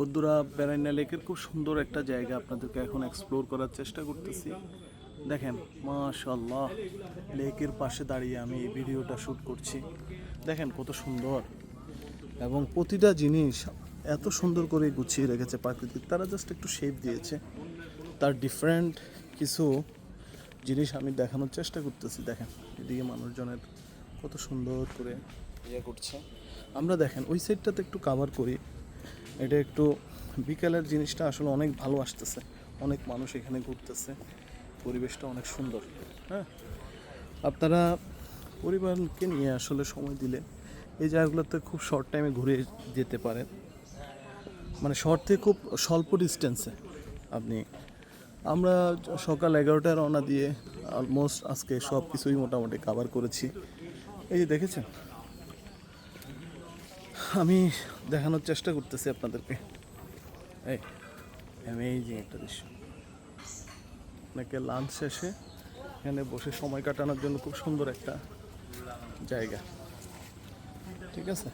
বন্ধুরা বেড়াইনা লেকের খুব সুন্দর একটা জায়গা আপনাদেরকে এখন এক্সপ্লোর করার চেষ্টা করতেছি। দেখেন মাশাল্লাহ লেকের পাশে দাঁড়িয়ে আমি এই ভিডিওটা শ্যুট করছি। দেখেন কত সুন্দর। এবং প্রতিটা জিনিস এত সুন্দর করে গুছিয়ে রেখেছে প্রাকৃতিক। তারা জাস্ট একটু শেপ দিয়েছে। তার ডিফারেন্ট কিছু জিনিস আমি দেখানোর চেষ্টা করতেছি। দেখেন, এদিকে মানুষজনের কত সুন্দর করে ইয়ে করছে। আমরা দেখেন, ওই সাইডটাতে একটু কাভার করি। এটা একটু বিকেলের জিনিসটা আসলে অনেক ভালো আসতেছে। অনেক মানুষ এখানে ঘুরতেছে। পরিবেশটা অনেক সুন্দর। হ্যাঁ? আপনারা পরিবারকে নিয়ে আসলে সময় দিলে এই জায়গাগুলোতে খুব শর্ট টাইমে ঘুরে যেতে পারেন। মানে শর্ট থেকে খুব স্বল্প ডিস্টেন্সে আপনি। আমরা সকাল এগারোটায় রওনা দিয়ে অলমোস্ট আজকে সব কিছুই মোটামুটি কাভার করেছি। এই যে দেখেছেন? আমি দেখানোর চেষ্টা করতেছি আপনাদেরকে। এই অ্যামেজিং একটা দৃশ্য। অনেকে লাঞ্চ শেষে এখানে বসে সময় কাটানোর জন্য খুব সুন্দর একটা জায়গা। ঠিক আছে?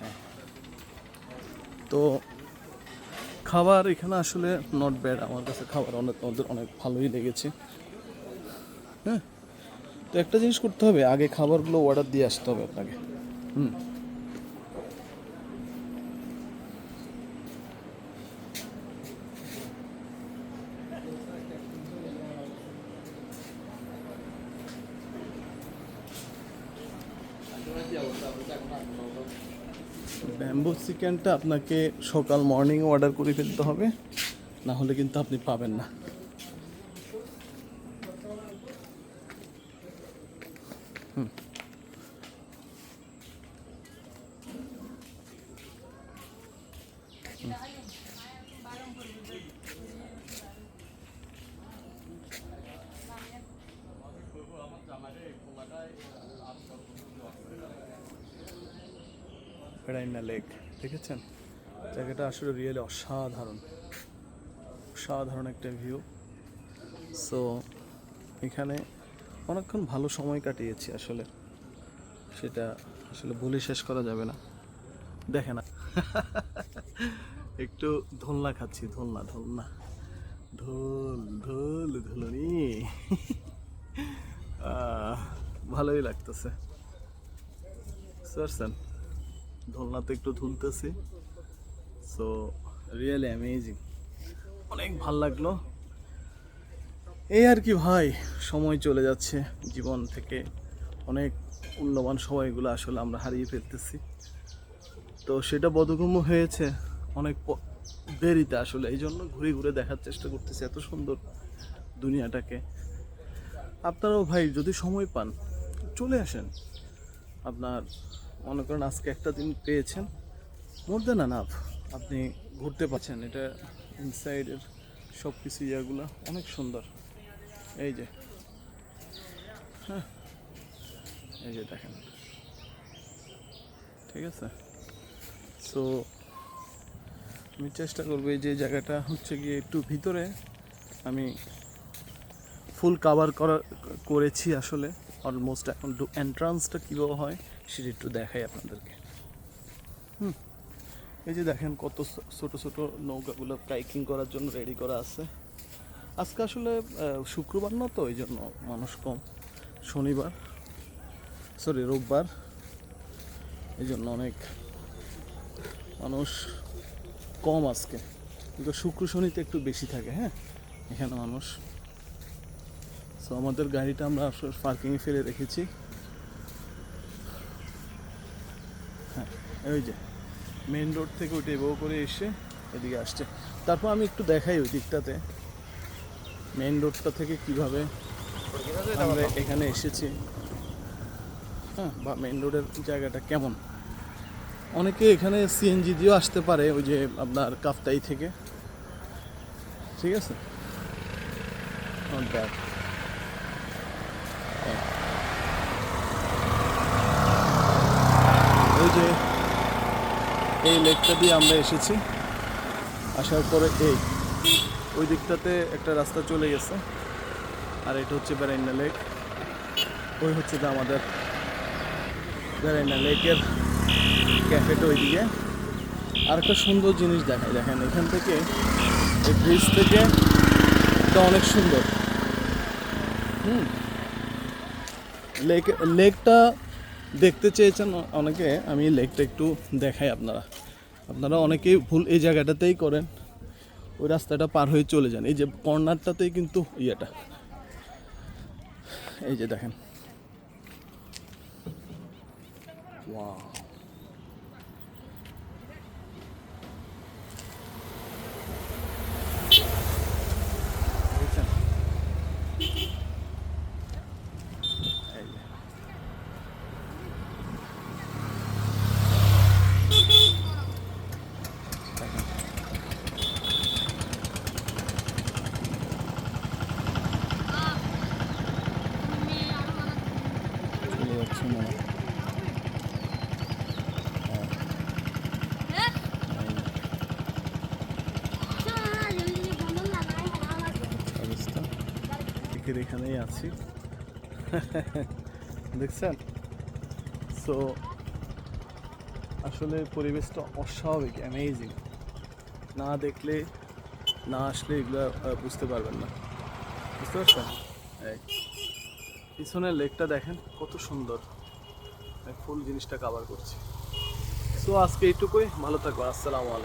হ্যাঁ। তো খাবার এখানে আসলে নট ব্যাড আমার কাছে খাবার অনেক ওদের অনেক ভালোই লেগেছে। হ্যাঁ? তো একটা জিনিস করতে হবে, আগে খাবারগুলো অর্ডার দিয়ে আসতে হবে আপনাকে। হুম। ব্যাম্বু চিকেনটা আপনাকে সকাল মর্নিং অর্ডার করে ফেলতে হবে, না হলে কিন্তু আপনি পাবেন না হুম। ফেরাইনা লেক দেখেছেন? জায়গাটা আসলে রিয়েলি অসাধারণ। অসাধারণ একটা ভিউ সো এখানে অনেকক্ষণ ভালো সময় কাটিয়েছি আসলে। সেটা আসলে বলে শেষ করা যাবে না। দেখে না একটু ধোলনা খাচ্ছি ধোলনা ধোলনা। ঢোল ঢোল ধুলনি। আহ, ভালোই লাগতেছে। পারছেন দোলনাতে একটু ধুলতেছি। সো রিয়েলি অ্যামেজিং অনেক ভালো লাগল। এই আর কি ভাই, সময় চলে যাচ্ছে। জীবন থেকে অনেক মূল্যবান সময়গুলো আসলে আমরা হারিয়ে ফেলতেছি। তো সেটা বোধগম্য হয়েছে অনেক দেরিতে আসলে। এই জন্য ঘুরে ঘুরে দেখার চেষ্টা করতেছি এত সুন্দর দুনিয়াটাকে। আপনারাও ভাই যদি সময় পান, চলে আসেন। আপনার মনে করেন আজকে একটা দিন পেয়েছেন। মোর দেন আনাফ, আপনি ঘুরতে পারছেন, এটা ইনসাইডের সব কিছু ইয়াগুলো অনেক সুন্দর। এই যে হ্যাঁ এই যে দেখেন। ঠিক আছে? সো আমি চেষ্টা করব এই যে জায়গাটা হচ্ছে গিয়ে একটু ভিতরে আমি ফুল কাভার করা, করেছি আসলে। অলমোস্ট এখন এন্ট্রান্সটা কীভাবে হয়, সেটা একটু দেখাই আপনাদেরকে। হুম, এই যে দেখেন কত ছোট ছোট নৌকাগুলো কাইকিং করার জন্য রেডি করা আছে। আজকে আসলে শুক্রবার না তো, এই জন্য মানুষ কম। শনিবার সরি রোববার, এই জন্য অনেক মানুষ কম আজকে। কিন্তু শুক্র, শনিতে একটু বেশি থাকে হ্যাঁ? এখানে মানুষ সো আমাদের গাড়িটা আমরা পার্কিংয়ে ফেলে রেখেছি। হ্যাঁ ওই যে মেন রোড থেকে ওইটা এভাবে করে এসে এদিকে আসছে। তারপর আমি একটু দেখাই ওই দিকটাতে। মেন রোডটা থেকে কীভাবে আমরা এখানে এসেছি। হ্যাঁ বা মেন রোডের জায়গাটা কেমন? অনেকে এখানে সিএনজি দিয়েও আসতে পারে, ওই যে আপনার কাফতাই থেকে। ঠিক আছে? Not bad. এই যে এই লেকটা দিয়ে আমরা এসেছি। আসার পরে এই, ওই দিকটাতে একটা রাস্তা চলে গেছে। আর এটা হচ্ছে বেরাইন্না লেক। ওই হচ্ছে তো আমাদের বেরাইন্না লেকের ক্যাফেটা ওইদিকে। আর একটা সুন্দর জিনিস দেখায় দেখেন, এখান থেকে এই ব্রিজ থেকে এটা অনেক সুন্দর। হুম, লেক, লেকটা দেখতে চেয়েছেন অনেকে, আমি লেকটা একটু দেখাই আপনারা। আপনারা অনেকেই ভুল এই জায়গাটাতেই করেন, ওই রাস্তাটা পার হয়ে চলে যান। এই যে কর্নারটাতেই কিন্তু ইয়েটা। এই যে দেখেন। ওয়াও দেখছেন? এই যে। দেখেন। হ্যাঁ, এই এখানেই আছি। দেখছেন? সো আসলে পরিবেশটা অস্বাভাবিক অ্যামেজিং না দেখলে না আসলে এগুলো বুঝতে পারবেন না। বুঝতে পারছেন? এই পিছনের লেকটা দেখেন কত সুন্দর। ফুল জিনিসটা কাভার করছি। সো আজকে এইটুকুই। ভালো থাকব আসসালামু আলাইকুম।